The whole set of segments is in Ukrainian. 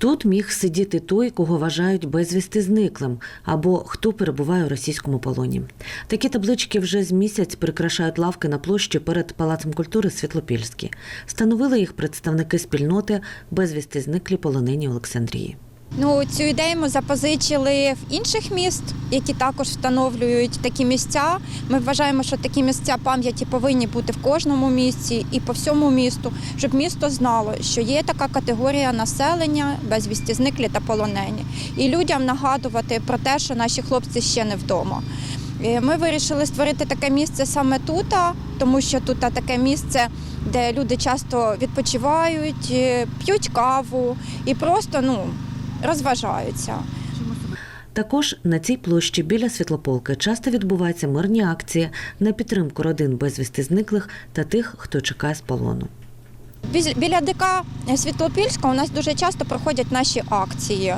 Тут міг сидіти той, кого вважають безвісти зниклим, або хто перебуває у російському полоні. Такі таблички вже з місяць прикрашають лавки на площі перед Палацем культури Світлопільські. Становили їх представники спільноти безвісти зниклі полонені Олександрії. Ну, цю ідею ми запозичили в інших міст, які також встановлюють такі місця. Ми вважаємо, що такі місця пам'яті повинні бути в кожному місті і по всьому місту, щоб місто знало, що є така категорія населення, безвісті зниклі та полонені, і людям нагадувати про те, що наші хлопці ще не вдома. Е, Ми вирішили створити таке місце саме тут, тому що тут таке місце, де люди часто відпочивають, е, п'ють каву і просто ну, розважаються. Також на цій площі біля Світлополки часто відбуваються мирні акції на підтримку родин безвісти зниклих та тих, хто чекає з полону. Біля ДК Світлопільська у нас дуже часто проходять наші акції,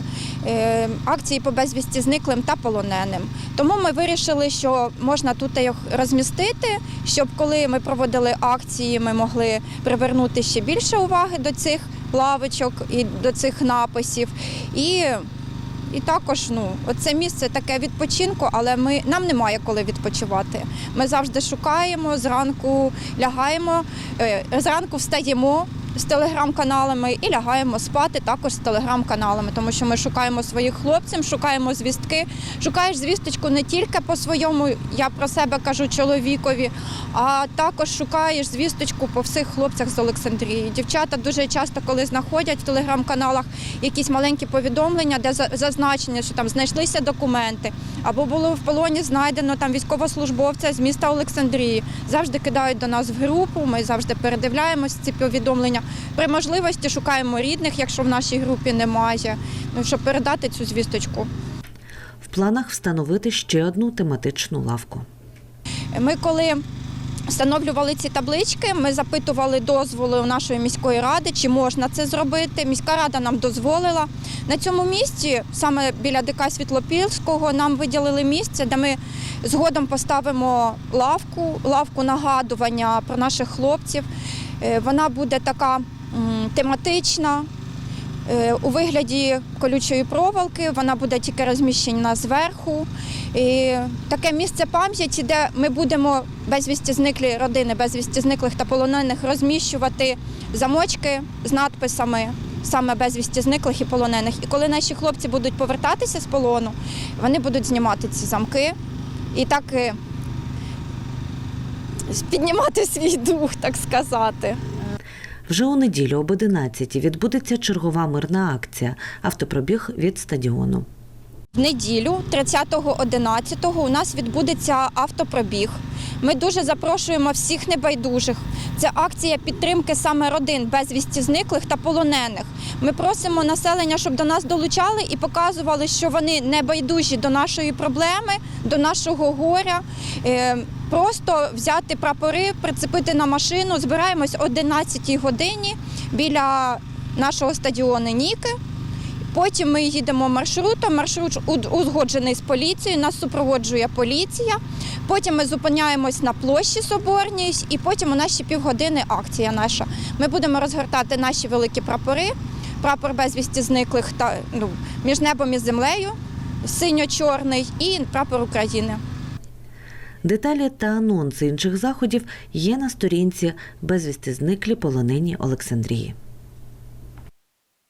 е, акції по безвісті зниклим та полоненим. Тому ми вирішили, що можна тут їх розмістити, щоб коли ми проводили акції, ми могли привернути ще більше уваги до цих лавочок і до цих написів. І і також ну, це місце таке відпочинку, але ми, нам немає коли відпочивати. Ми завжди шукаємо, зранку лягаємо, е, зранку встаємо з телеграм-каналами і лягаємо спати також з телеграм-каналами, тому що ми шукаємо своїх хлопців, шукаємо звістки. Шукаєш звісточку не тільки по своєму, я про себе кажу чоловікові, а також шукаєш звісточку по всіх хлопцях з Олександрії. Дівчата дуже часто, коли знаходять в телеграм-каналах якісь маленькі повідомлення, де зазначення, що там знайшлися документи, або було в полоні знайдено там військовослужбовця з міста Олександрії. Завжди кидають до нас в групу. Ми завжди передивляємось ці повідомлення. При можливості шукаємо рідних, якщо в нашій групі немає, ну, щоб передати цю звісточку. В планах встановити ще одну тематичну лавку. Ми коли встановлювали ці таблички, ми запитували дозволи у нашої міської ради, чи можна це зробити. Міська рада нам дозволила. На цьому місці, саме біля ДК Світлопільського, нам виділили місце, де ми згодом поставимо лавку, лавку нагадування про наших хлопців. Е, Вона буде така тематична. Е, У вигляді колючої проволоки вона буде тільки розміщена зверху. І таке місце пам'яті, де ми будемо безвісті зниклі родини, безвісті зниклих та полонених розміщувати замочки з надписами саме безвісті зниклих і полонених. І коли наші хлопці будуть повертатися з полону, вони будуть знімати ці замки і так е, піднімати свій дух, так сказати. Вже у неділю об 11 відбудеться чергова мирна акція автопробіг від стадіону. В неділю, 30.11, у нас відбудеться автопробіг. Ми дуже запрошуємо всіх небайдужих. Це акція підтримки саме родин безвісті зниклих та полонених. Ми просимо населення, щоб до нас долучали і показували, що вони не байдужі до нашої проблеми, до нашого горя. Просто взяти прапори, прицепити на машину. Збираємось о 11 годині біля нашого стадіону Ніки. Потім ми їдемо маршрутом. Маршрут узгоджений з поліцією, нас супроводжує поліція. Потім ми зупиняємось на площі Соборній, і потім у нас ще півгодини акція наша. Ми будемо розгортати наші великі прапори, прапор безвісті зниклих та ну, між небом і землею, синьо-чорний, і прапор України. Деталі та анонси інших заходів є на сторінці безвісти зниклі полонені Олександрії.